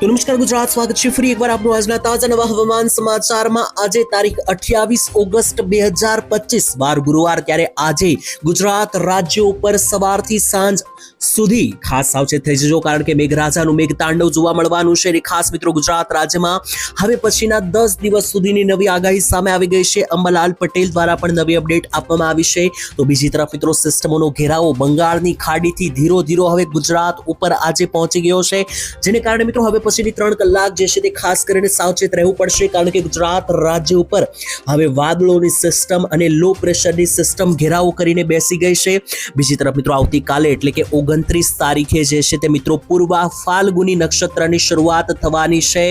તો નમસ્કાર ગુજરાત, સ્વાગત છે ફરી એકવાર આપનું આજના તાજા નવા હવામાન સમાચારમાં. આજે તારીખ અઠ્યાવીસ ઓગસ્ટ બે હજાર પચીસ, વાર ગુરુવાર, ત્યારે આજે ગુજરાત રાજ્ય ઉપર સવારથી સાંજ સુધી ખાસ સાવચેત થઈ જજો, કારણ કે મેઘરાજાનું મેઘ તાંડવ જોવા મળવાનું છે અને ખાસ મિત્રો ગુજરાત રાજ્યમાં હવે પછીના દસ દિવસ સુધીની નવી આગાહી સામે આવી ગઈ છે. અંબાલાલ પટેલ દ્વારા પણ નવી અપડેટ આપવામાં આવી છે. તો બીજી તરફ મિત્રો સિસ્ટમોનો ઘેરાવો બંગાળની ખાડીથી ધીરો ધીરો હવે ગુજરાત ઉપર આજે પહોંચી ગયો છે. જેને કારણે મિત્રો હવે પછીની ત્રણ કલાક જે છે તે ખાસ કરીને સાવચેત રહેવું પડશે, કારણ કે ગુજરાત રાજ્ય ઉપર હવે વાદળોની સિસ્ટમ અને લો પ્રેશરની સિસ્ટમ ઘેરાવો કરીને બેસી ગઈ છે. બીજી તરફ મિત્રો, આવતીકાલે એટલે કે ઓગણત્રીસ તારીખે જે છે તે મિત્રો, પૂર્વા ફાલ્ગુની નક્ષત્રની શરૂઆત થવાની છે.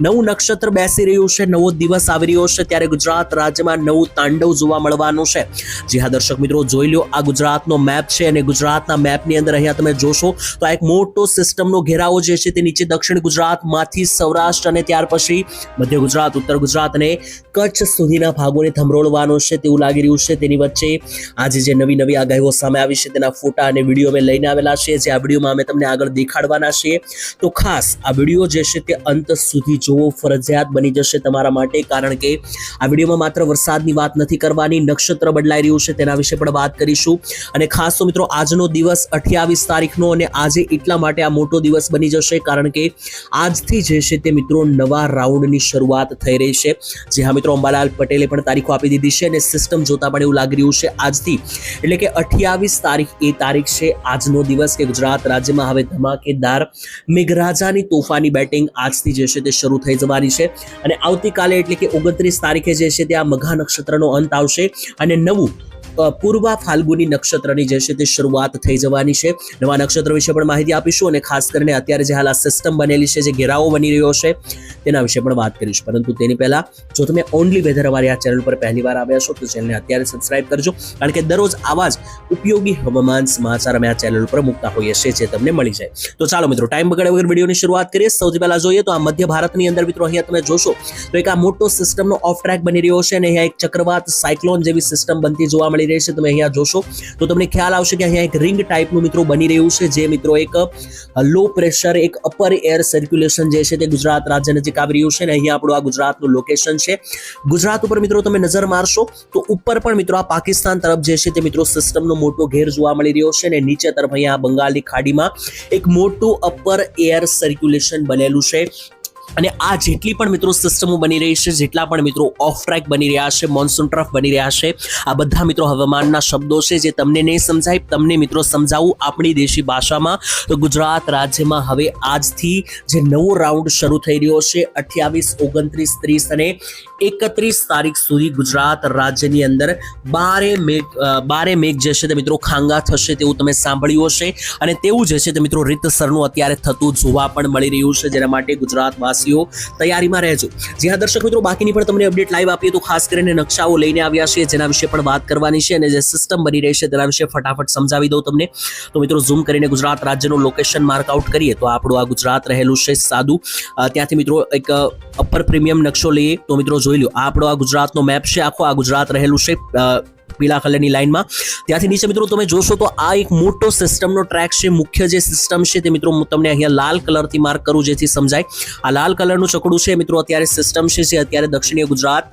નવું નક્ષત્ર બેસી રહ્યું છે, નવો દિવસ આવી રહ્યો છે, ત્યારે ગુજરાત રાજ્યમાં નવું તાંડવ જોવા મળવાનું છે. જી હા, દર્શક મિત્રો, જોઈ લો આ ગુજરાતનો મેપ છે અને ગુજરાતના મેપની અંદર અહીંયા તમે જોશો તો આ એક મોટો સિસ્ટમનો ઘેરાવો જે છે તે નીચે દક્ષિણ ગુજરાતમાંથી સૌરાષ્ટ્ર અને ત્યાર પછી મધ્ય ગુજરાત, ઉત્તર ગુજરાત અને કચ્છ સુધીના ભાગોને થંભરોળવાનો છે તેવું લાગી રહ્યું છે. તેની વચ્ચે આજે જે નવી નવી આગાહીઓ સામે આવી છે તેના ફોટા અને વીડિયો અમે લઈને આવેલા છે. જે આ વિડીયોમાં અમે તમને આગળ દેખાડવાના છીએ. તો ખાસ આ વીડિયો જે છે તે અંત સુધી જોવો. ફરજિયાત બની જશે તમારા માટે કારણ કે આ વિડીયોમાં માત્ર વરસાદની વાત નથી કરવાની, નક્ષત્ર બદલાઈ રહ્યું છે તેના વિશે પણ વાત કરીશું. અને ખાસ તો મિત્રો, આજનો દિવસ અઠ્યાવીસ તારીખનો અને આજે એટલા માટે આ મોટો દિવસ બની જશે કારણ કે આજથી જે છે તે મિત્રો નવા રાઉન્ડની શરૂઆત થઈ રહી છે. જે હા મિત્રો, અંબાલાલ પટેલે પણ તારીખો આપી દીધી છે અને સિસ્ટમ જોતા પણ એવું લાગી રહ્યું છે આજથી. એટલે કે અઠ્યાવીસ તારીખ, એ તારીખ છે આજનો દિવસ કે ગુજરાત રાજ્યમાં હવે ધમાકેદાર મેઘરાજાની તોફાની બેટિંગ આજથી જે છે તે શરૂ થઈ જવાની છે. અને આવતીકાલે એટલે કે ઓગણત્રીસ તારીખે જે છે તે આ મઘા નક્ષત્રનો અંત આવશે અને નવું પૂર્વા ફાલ્ગુની નક્ષત્રની જે છે તે શરૂઆત થઈ જવાની છે. નવા નક્ષત્ર વિશે પણ માહિતી આપીશું અને ખાસ કરીને અત્યારે જે હાલ આ સિસ્ટમ બનેલી છે, જે ઘેરાવો બની રહ્યો છે, તેના વિશે પણ વાત કરીશું. પરંતુ તેની પહેલા, જો તમે ઓનલી વેધર અમારી આ ચેનલ પર પહેલી વાર આવ્યા છો, તો ચેનલને અત્યારે સબસ્ક્રાઇબ કરજો. કારણ કે દરરોજ આવા જ ઉપયોગી હવામાન સમાચાર અમે આ ચેનલ પર મૂકતા હોઈએ છીએ, જે તમને મળી જાય. તો ચાલો મિત્રો ટાઈમ બગાડ્યા વગર વિડીયોની શરૂઆત કરીએ. સૌથી પહેલા જોઈએ તો આ મધ્ય ભારતની અંદર મિત્રો, અહીંયા તમે જોશો, તો એક આ મોટો સિસ્ટમનો ઓફ ટ્રેક બની રહ્યો છે અને અહીંયા એક ચક્રવાત સાયક્લોન જેવી સિસ્ટમ બનતી જોવા મળી રહી છે, તમે અહીંયા જોશો. તો તમને ખ્યાલ આવશે કે અહીંયા એક રિંગ ટાઈપનું મિત્રો બની રહ્યું છે, જે મિત્રો એક લો પ્રેશર એક અપર એર સર્ક્યુલેશન જે છે તે ગુજરાત રાજ્ય નજીક આવી રહ્યું છે અને અહીંયા આપણું આ ગુજરાતનું લોકેશન છે. ગુજરાત ઉપર મિત્રો તમે નજર મારશો, તો ઉપર પણ મિત્રો આ પાકિસ્તાન તરફ જે છે તે મિત્રો સિસ્ટમનો મોટો ઘેર જોવા મળી રહ્યો છે અને નીચે તરફ અહીંયા બંગાળની ખાડીમાં એક મોટું અપર એર સર્ક્યુલેશન બનેલું છે. અને આ જેટલી પણ મિત્રો સિસ્ટમો બની રહી છે, જેટલા પણ મિત્રો ઓફ ટ્રેક બની રહ્યા છે મોન્સૂન ટ્રફ બની રહ્યા છે, આ બધા મિત્રો હવામાનના શબ્દો છે જે તમને નહીં સમજાય, તમને મિત્રો સમજાવું આપણી દેશી ભાષામાં. તો ગુજરાત રાજ્યમાં હવે આજથી જે નવો રાઉન્ડ શરૂ થઈ રહ્યો છે, અઠ્યાવીસ, ઓગણત્રીસ, ત્રીસ અને એકત્રીસ તારીખ સુધી ગુજરાત રાજ્યની અંદર બારે મેઘ બારે મેઘ જે છે તે મિત્રો ખાંગા થશે તેવું તમે સાંભળ્યું હશે. અને તેવું જે છે તે મિત્રો રીતસરનું અત્યારે થતું જોવા પણ મળી રહ્યું છે, જેના માટે ગુજરાતવાસીઓ તૈયારીમાં રહેજો. જ્યાં દર્શક મિત્રો બાકીની પણ તમને અપડેટ લાઈવ આપીએ તો ખાસ કરીને નકશાઓ લઈને આવ્યા છીએ, જેના વિશે પણ વાત કરવાની છે અને જે સિસ્ટમ બની રહી છે તેના વિશે ફટાફટ સમજાવી દઉં તમને. તો મિત્રો ઝૂમ કરીને ગુજરાત રાજ્યનું લોકેશન માર્ક આઉટ કરીએ તો આપણું આ ગુજરાત રહેલું છે સાદું. ત્યાંથી મિત્રો એક અપર પ્રીમિયમ નકશો લઈએ. તો મિત્રો જોઈ લો આપણો આ ગુજરાતનો મેપ છે, આખો આ ગુજરાત રહેલું છે. પીળા કલરની લાઇનમાં. ત્યાંથી નીચે મિત્રો તમે જોશો તો આ એક મોટો સિસ્ટમનો ટ્રેક છે. મુખ્ય જે સિસ્ટમ છે તે મિત્રો હું તમને અહીંયા લાલ કલરથી માર્ક કરું જેથી સમજાય. આ લાલ કલરનું ચકડું છે મિત્રો અત્યારે સિસ્ટમ છે જે અત્યારે દક્ષિણીય ગુજરાત,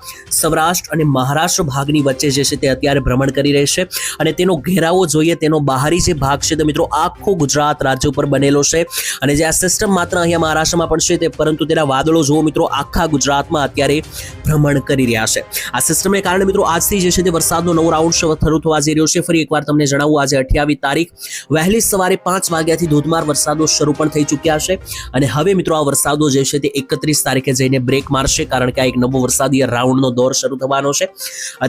સૌરાષ્ટ્ર અને મહારાષ્ટ્ર ભાગની વચ્ચે જે છે તે અત્યારે ભ્રમણ કરી રહી છે. અને તેનો ઘેરાવો જોઈએ, તેનો બહારી જે ભાગ છે તે મિત્રો આખો ગુજરાત રાજ્ય ઉપર બનેલો છે. અને જે આ સિસ્ટમ માત્ર અહીંયા મહારાષ્ટ્રમાં પણ છે તે, પરંતુ તેના વાદળો જુઓ મિત્રો, આખા ગુજરાતમાં અત્યારે ભ્રમણ કરી રહ્યા છે. આ સિસ્ટમને કારણે મિત્રો આજથી જે છે તે વરસાદનો નવો રાઉન્ડ શરૂ થવા જઈ રહ્યો છે. ફરી એકવાર તમને જણાવું, આજે અઠ્યાવીસ તારીખ, વહેલી સવારે પાંચ વાગ્યાથી ધોધમાર વરસાદો શરૂ પણ થઈ ચૂક્યા છે. અને હવે મિત્રો, આ વરસાદો જે છે તે એકત્રીસ તારીખે જઈને બ્રેક મારશે, કારણ કે આ એક નવો વરસાદી રાઉન્ડનો દોર શરૂ થવાનો છે.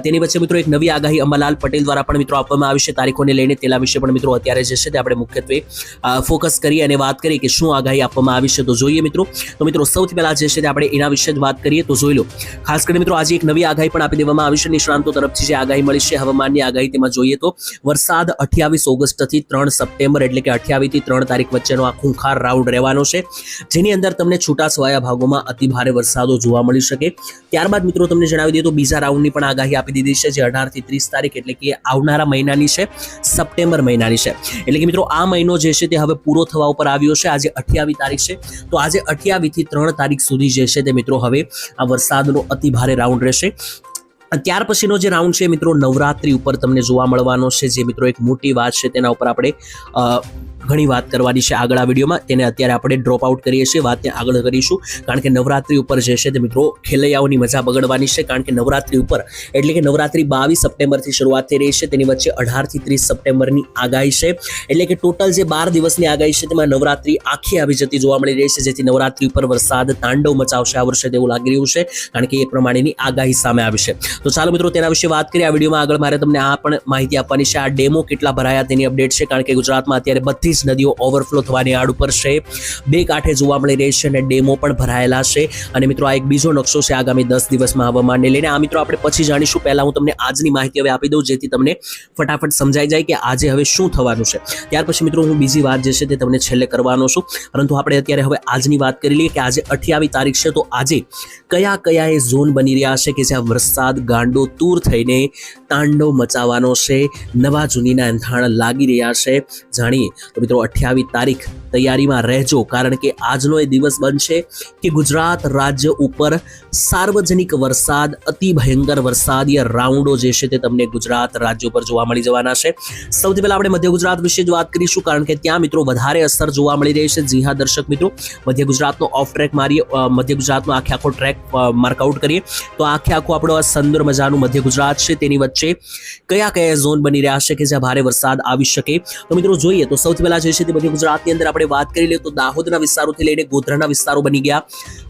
તેની વચ્ચે મિત્રો, એક નવી આગાહી અંબાલાલ પટેલ દ્વારા પણ મિત્રો આપવામાં આવી છે. તારીખોને લઈને તેના વિશે પણ મિત્રો અત્યારે જે છે તે આપણે મુખ્યત્વે ફોકસ કરીએ અને વાત કરીએ કે શું આગાહી આપવામાં આવી છે. તો જોઈએ મિત્રો, તો મિત્રો, સૌથી પહેલા જે છે તે આપણે એના વિશે જ વાત કરીએ. તો જોઈ લો, ખાસ કરીને મિત્રો, આજે એક નવી આગાહી પણ આપી દેવામાં આવી છે. નિષ્ણાંતો તરફથી જે આગાહી મળી વિશે હવામાનની આગાહી તેમાં જોઈએ તો વરસાદ અઠ્યાવીસ ઓગસ્ટથી ત્રણ સપ્ટેમ્બર એટલે કે અઠ્યાવીસથી ત્રણ તારીખ વચ્ચેનો આ ખૂંખાર રાઉન્ડ રહેવાનો છે. જેની અંદર તમને છૂટાછવાયા ભાગોમાં અતિભારે વરસાદો જોવા મળી શકે. ત્યારબાદ મિત્રો તમને જણાવી દઈએ તો બીજા રાઉન્ડની પણ આગાહી આપી દીધી છે, જે અઢારથી ત્રીસ તારીખ એટલે કે આવનારા મહિનાની છે, સપ્ટેમ્બર મહિનાની છે. એટલે કે મિત્રો આ મહિનો જે છે તે હવે પૂરો થવા ઉપર આવ્યો છે. આજે અઠ્યાવીસ તારીખ છે. તો આજે અઠ્યાવીસથી ત્રણ તારીખ સુધી જે છે તે મિત્રો હવે આ વરસાદનો અતિ ભારે રાઉન્ડ રહેશે. ત્યાર પછીનો જે રાઉન્ડ છે મિત્રો, નવરાત્રી ઉપર તમને જોવા મળવાનો છે. જે મિત્રો એક મોટી વાત છે, તેના ઉપર આપણે ઘણી વાત કરવાની છે આગળ આ વિડીયોમાં. તેને અત્યારે આપણે ડ્રોપ આઉટ કરીએ છીએ. વાતને આગળ કરીશું. કારણ કે નવરાત્રી ઉપર જે છે તે મિત્રો ખેલૈયાઓની મજા બગડવાની છે. કારણ કે નવરાત્રી ઉપર, એટલે કે નવરાત્રી બાવીસ સપ્ટેમ્બરથી શરૂઆત થઈ રહી છે. તેની વચ્ચે અઢારથી ત્રીસ સપ્ટેમ્બરની આગાહી છે. એટલે કે ટોટલ જે બાર દિવસની આગાહી છે તેમાં નવરાત્રી આખી આવી જતી જોવા મળી રહી છે. જેથી નવરાત્રી ઉપર વરસાદ, તાંડવ મચાવશે આ વર્ષે તેવું લાગી રહ્યું છે. કારણ કે એ પ્રમાણેની આગાહી સામે આવી છે. તો ચાલો મિત્રો તેના વિશે વાત કરીએ. આ વિડીયોમાં આગળ મારે તમને આ પણ માહિતી આપવાની છે. આ ડેમો કેટલા ભરાયા તેની અપડેટ છે. કારણ કે ગુજરાતમાં અત્યારે બધી જ નદીઓ ઓવરફ્લો થવાની આડ ઉપર છે. બે કાંઠે જોવા મળી રહી છે અને ડેમો પણ ભરાયેલા છે. અને મિત્રો, આ એક બીજો નકશો છે આગામી દસ દિવસમાં હવામાનને લઈને. આ મિત્રો, આપણે પછી જાણીશું. પહેલા હું તમને આજની માહિતી હવે આપી દઉં, જેથી તમને ફટાફટ સમજાઈ જાય કે આજે હવે શું થવાનું છે. ત્યાર પછી મિત્રો, હું બીજી વાત જે છે તે તમને છેલ્લે કરવાનો છું. પરંતુ આપણે અત્યારે હવે આજની વાત કરી લઈએ કે આજે અઠ્યાવીસ તારીખ છે. તો આજે કયા કયા એ ઝોન બની રહ્યા છે કે જ્યાં વરસાદ ગાંડો તૂર થઈને તાંડવ મચાવવાનો છે. નવા જૂનીના એંધાણ લાગી રહ્યા છે. જાણીએ તો મિત્રો અઠ્યાવીસ તારીખ તૈયારીમાં રહેજો, કારણ કે આજનો એ દિવસ બનશે કે ગુજરાત રાજ્ય ઉપર સાર્વજનિક વરસાદ, અતિ ભયંકર વરસાદીય રાઉન્ડો જે છે તે તમને ગુજરાત રાજ્ય ઉપર જોવા મળી જવાના છે. સૌથી પહેલા આપણે મધ્ય ગુજરાત વિશે જ વાત કરીશું, કારણ કે ત્યાં મિત્રો વધારે અસર જોવા મળી રહી છે. જી હા, દર્શક મિત્રો, મધ્ય ગુજરાતનો ઓફ ટ્રેક મારીએ મધ્ય ગુજરાતનો આખે આખો ટ્રેક માર્કઆઉટ કરીએ. તો આખે આખો આપણો આ સુંદર મજાનું મધ્ય ગુજરાત છે, તેની વચ્ચે કયા કયા ઝોન બની રહ્યા છે કે જ્યાં ભારે વરસાદ આવી શકે. તો મિત્રો જોઈએ, તો સૌથી પહેલા જે છે તે મધ્ય ગુજરાતની અંદર આપણે વાત કરી લઈએ તો દાહોદના વિસ્તારોથી લઈને ગોધરાના વિસ્તારો બની ગયા.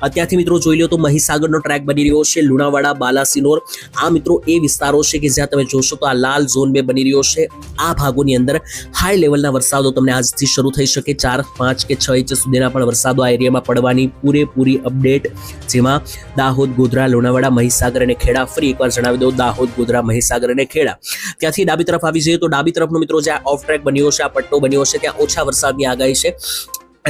અત્યારથી મિત્રો જોઈ લો તો મહીસાગરનો ટ્રેક બની રહ્યો છે, લુણાવાડા, બાલાસિનોર. આ મિત્રો એ વિસ્તારો છે કે જ્યાં તમે જોશો તો આ લાલ ઝોન બે બની રહ્યો છે. આ ભાગોની અંદર હાઈ લેવલના વરસાદો તમને આજથી શરૂ થઈ શકે. ચાર, પાંચ કે છ ઇંચ સુધીના પણ વરસાદો આ એરિયામાં પડવાની પૂરેપૂરી અપડેટ જેમાં દાહોદ, ગોધરા, લુણાવાડા, મહીસાગર અને ખેડા ફરી એકવાર જણાવી દઉં. દાહોદ, ગોધરા, મહીસાગર અને ખેડા. ત્યાંથી ડાબી તરફ આવી જઈએ તો ડાબી તરફનો મિત્રો જે ઓફ ટ્રેક બન્યો છે, આ પટ્ટો બન્યો છે, ત્યાં ઓછા વરસાદની આગાહી છે.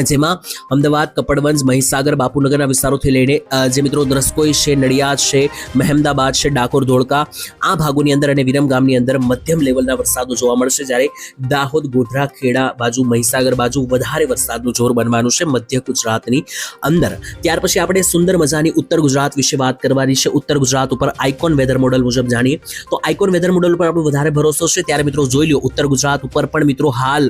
જેમાં અમદાવાદ, કપડવંજ, મહીસાગર, બાપુનગરના વિસ્તારોથી લઈને જે મિત્રો દ્રસ્કોઈ છે, નડિયાદ છે, મહેમદાબાદ છે, ડાકોર, ધોળકા, આ ભાગોની અંદર અને વિરમ ગામની અંદર મધ્યમ લેવલના વરસાદો જોવા મળશે. જ્યારે દાહોદ, ગોધરા, ખેડા બાજુ, મહીસાગર બાજુ વધારે વરસાદનું જોર બનવાનું છે મધ્ય ગુજરાતની અંદર. ત્યાર પછી આપણે સુંદર મજાની ઉત્તર ગુજરાત વિશે વાત કરવાની છે. ઉત્તર ગુજરાત ઉપર આઇકોન વેધર મોડલ મુજબ જાણીએ તો આઇકોન વેધર મોડલ ઉપર આપણો વધારે ભરોસો છે. ત્યારે મિત્રો જોઈ લો ઉત્તર ગુજરાત ઉપર પણ મિત્રો હાલ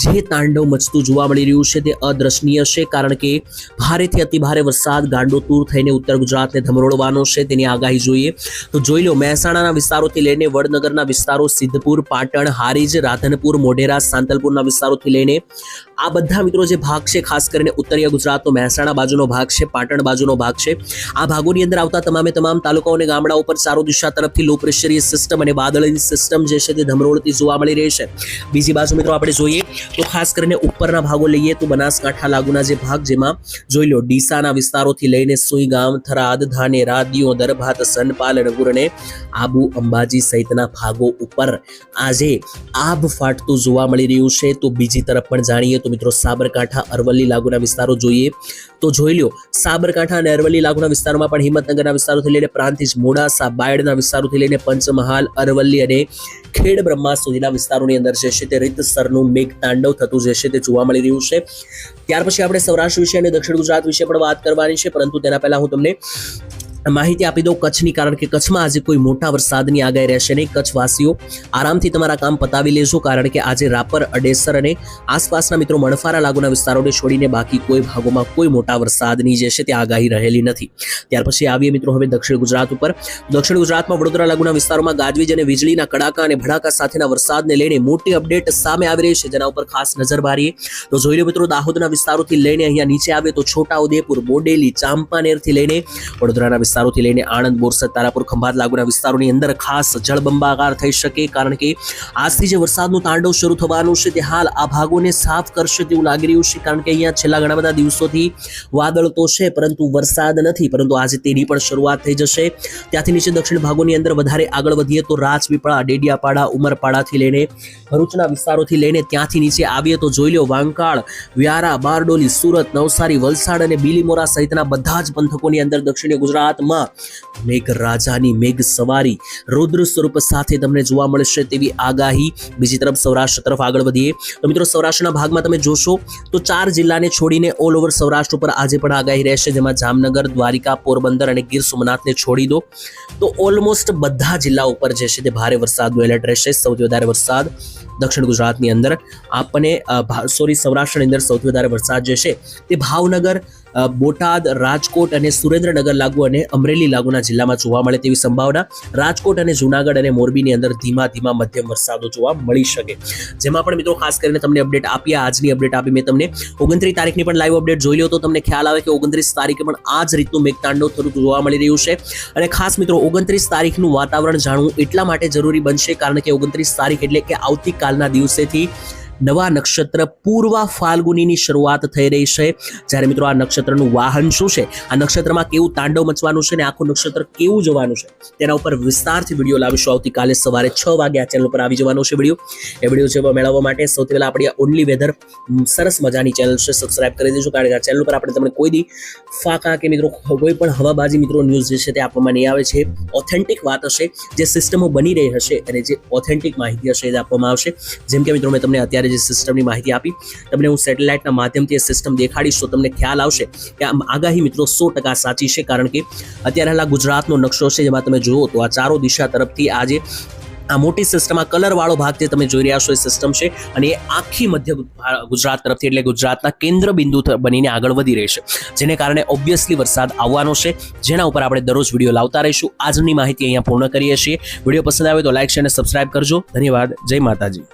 જે તાંડવ મચતું જોવા મળી રહ્યું છે તે અદ્રશ્નીય છે, કારણ કે ભારેથી અતિભારે વરસાદ ગાંડોતૂર થઈને ઉત્તર ગુજરાતને ધમરોળવાનો છે તેની આગાહી જોઈએ તો જોઈ લો, મહેસાણાના વિસ્તારોથી લઈને વડનગરના વિસ્તારો સિદ્ધપુર, પાટણ, હારીજ, રાધનપુર, મોઢેરા, સાંતલપુરના વિસ્તારોથી લઈને આ બધા મિત્રો જે ભાગ છે, ખાસ કરીને ઉત્તરીય ગુજરાતનો મહેસાણા બાજુનો ભાગ છે, પાટણ બાજુનો ભાગ છે, આ ભાગોની અંદર આવતા તમામે તમામ તાલુકાઓ અને ગામડાઓ પર ચારો દિશા તરફથી લો પ્રેશરીય સિસ્ટમ અને વાદળની સિસ્ટમ જે છે તે ધમરોળતી જોવા મળી રહી છે. બીજી બાજુ મિત્રો આપણે જોઈએ તો ખાસ કરીને ઉપરના ભાગો લઈએ તો બનાસકાંઠા લાગુના જે ભાગ જેમાં જોઈ લો, ડીસાના વિસ્તારોથી લઈને સુઈગામ, થરાદ, ધાનેરા, દિયોદર ભાત સનપાલ રણપુર અને આબુ અંબાજી સહિતના ભાગો ઉપર આજે આભ ફાટતું જોવા મળી રહ્યું છે. તો બીજી તરફ પણ જાણીએ તો મિત્રો સાબરકાંઠા, અરવલ્લી લાગુના વિસ્તારો જોઈએ તો જોઈ લો સાબરકાંઠા અને અરવલ્લી લાગુના વિસ્તારોમાં પણ હિંમતનગરના વિસ્તારોથી લઈને પ્રાંતિજ, મોડાસા, બાયડના વિસ્તારોથી લઈને પંચમહાલ, અરવલ્લી અને ખેડ બ્રહ્મા સુધીના વિસ્તારોની અંદર જે છે તે રીતસરનું મેઘ તાંડવ થતું જે છે તે જોવા મળી રહ્યું છે. ત્યાર પછી આપણે સૌરાષ્ટ્ર વિશે અને દક્ષિણ ગુજરાત વિશે પણ વાત કરવાની છે, પરંતુ તેના પહેલા હું તમને માહિતી આપી દઉં કચ્છની, કારણ કે કચ્છમાં આજે કોઈ મોટા વરસાદની આગાહી રહેશે નહીં. કચ્છવાસીઓ આરામથી તમારા કામ પતાવી લેજો, કારણ કે આજે રાપર, અડેસર અને આસપાસના મિત્રો મણફારા લાગુના વિસ્તારોને છોડીને બાકી કોઈ ભાગોમાં કોઈ મોટા વરસાદની જે છે તે આગાહી રહેલી નથી. ત્યાર પછી આવીએ મિત્રો હવે દક્ષિણ ગુજરાત ઉપર. દક્ષિણ ગુજરાતમાં વડોદરા લાગુના વિસ્તારોમાં ગાજવીજ અને વીજળીના કડાકા અને ભડાકા સાથેના વરસાદને લઈને મોટી અપડેટ સામે આવી રહી છે. જેના ઉપર ખાસ નજર મારીએ તો જોઈ લો મિત્રો, દાહોદના વિસ્તારોથી લઈને અહીંયા નીચે આવે તો છોટા ઉદેપુર, બોડેલી, ચાંપાનેરથી લઈને વડોદરાના વિસ્તારો વિસ્તારોથી લઈને આણંદ, બોરસદ, તારાપુર, ખંભાત લાગુના વિસ્તારોની અંદર ખાસ જળબંબાકાર થઈ શકે કારણ કે આજથી જે વરસાદનું તાંડવ શરૂ થવાનું છે તે હાલ આ ભાગોને સાફ કરશે તેવું લાગી રહ્યું છે કારણ કે અહીંયા છેલ્લા ઘણા બધા દિવસોથી વાદળ તો છે, પરંતુ વરસાદ નથી, પરંતુ આજે તેની પણ શરૂઆત થઈ જશે. ત્યાંથી નીચે દક્ષિણ ભાગોની અંદર વધારે આગળ વધીએ તો રાજપીપળા, ડેડિયાપાડા, ઉમરપાડાથી લઈને ભરૂચના વિસ્તારોથી લઈને ત્યાંથી નીચે આવીએ તો જોઈ લો વાંકાળ, વ્યારા, બારડોલી, સુરત, નવસારી, વલસાડ અને બીલીમોરા સહિતના બધા જ પંથકોની અંદર દક્ષિણ ગુજરાતમાં મેઘ રાજાની મેઘ સવારી રુદ્ર સ્વરૂપ સાથે તમને જોવા મળશે તેવી આગાહી. બીજી તરફ સૌરાષ્ટ્ર તરફ આગળ વધીએ. તો મિત્રો, સૌરાષ્ટ્રના ભાગમાં તમે જોશો તો ચાર જિલ્લાને છોડીને ઓલ ઓવર સૌરાષ્ટ્ર ઉપર આજે પણ આગાહી રહેશે. જેમાં જામનગર, દ્વારિકા, પોરબંદર અને ગીર સોમનાથને છોડી દો. તો ઓલમોસ્ટ બધા જિલ્લા ઉપર જે છે તે ભારે વરસાદનું એલર્ટ રહેશે. સૌથી વધારે વરસાદ દક્ષિણ ગુજરાતની અંદર. આપણને સોરી સૌરાષ્ટ્રની અંદર સૌથી વધારે વરસાદ જે છે તે ભાવનગર બોટાદ, રાજકોટ અને સુરેન્દ્રનગર લાગુ અને અમરેલી લાગુના જિલ્લામાં જોવા મળે તેવી સંભાવના રાજકોટ અને જુનાગઢ અને મોરબીની અંદર ધીમા ધીમા મધ્યમ વરસાદો જોવા મળી શકે. જેમાં પણ મિત્રો ખાસ કરીને તમને અપડેટ આપ્યા આજની અપડેટ આપી મેં તમને. ઓગણત્રીસ તારીખની પણ લાઈવ અપડેટ જોઈ લો તો તમને ખ્યાલ આવે કે ઓગણત્રીસ તારીખે પણ આ જ રીતનું મેઘતાંડવ થતું જોવા મળી રહ્યું છે. અને ખાસ મિત્રો ઓગણત્રીસ તારીખનું વાતાવરણ જાણવું એટલા માટે જરૂરી બનશે કારણ કે ઓગણત્રીસ તારીખ એટલે કે આવતીકાલના દિવસેથી નવા નક્ષત્ર પૂર્વા ફાલ્ગુનીની શરૂઆત થઈ રહી છે. જ્યારે મિત્રો આ નક્ષત્રનું વાહન શું છે? આ નક્ષત્રમાં કેવું તાંડવ મચવાનું છે ને આખું નક્ષત્ર કેવું જવાનું છે? તેના ઉપર વિસ્તારથી વીડિયો લાવીશું. આવતીકાલે સવારે છ વાગે આ ચેનલ ઉપર આવી જવાનો છે વીડિયો. એ વીડિયો જેવા મેળવવા માટે સૌથી પહેલાં આપણી ઓનલી વેધર સરસ મજાની ચેનલ છે. સબસ્ક્રાઇબ કરી દેજો કારણ કે આ ચેનલ ઉપર આપણે તમને કોઈ દી ફાકા કે મિત્રો કોઈ પણ હવાબાજી મિત્રો ન્યૂઝ જે છે તે આપવામાં નહીં આવે છે. ઓથેન્ટિક વાત હશે. જે સિસ્ટમો બની રહી હશે અને જે ઓથેન્ટિક માહિતી હશે એ આપવામાં આવશે. જેમ કે મિત્રો મેં તમને અત્યારે જે સિસ્ટમની માહિતી આપી, તમને હું સેટેલાઇટના માધ્યમથી એ સિસ્ટમ દેખાડીશ તો તમને ખ્યાલ આવશે કે આ આગાહી મિત્રો સો ટકા સાચી છે, કારણ કે અત્યારે હાલ ગુજરાતનો નકશો છે જેમાં તમે જુઓ તો આ ચારો દિશા તરફથી આજે આ મોટી સિસ્ટમ આ કલરવાળો ભાગ જે તમે જોઈ રહ્યા છો એ સિસ્ટમ છે અને એ આખી મધ્ય ગુજરાત તરફથી એટલે ગુજરાતના કેન્દ્ર બિંદુ બનીને આગળ વધી રહી છે. જેને કારણે ઓબ્વિયસલી વરસાદ આવવાનો છે, જેના ઉપર આપણે દરરોજ વીડિયો લાવતા રહીશું. આજની માહિતી અહીંયા પૂર્ણ કરીએ છીએ. વીડિયો પસંદ આવે તો લાઇક છે અને સબસ્ક્રાઇબ કરજો. ધન્યવાદ. જય માતાજી.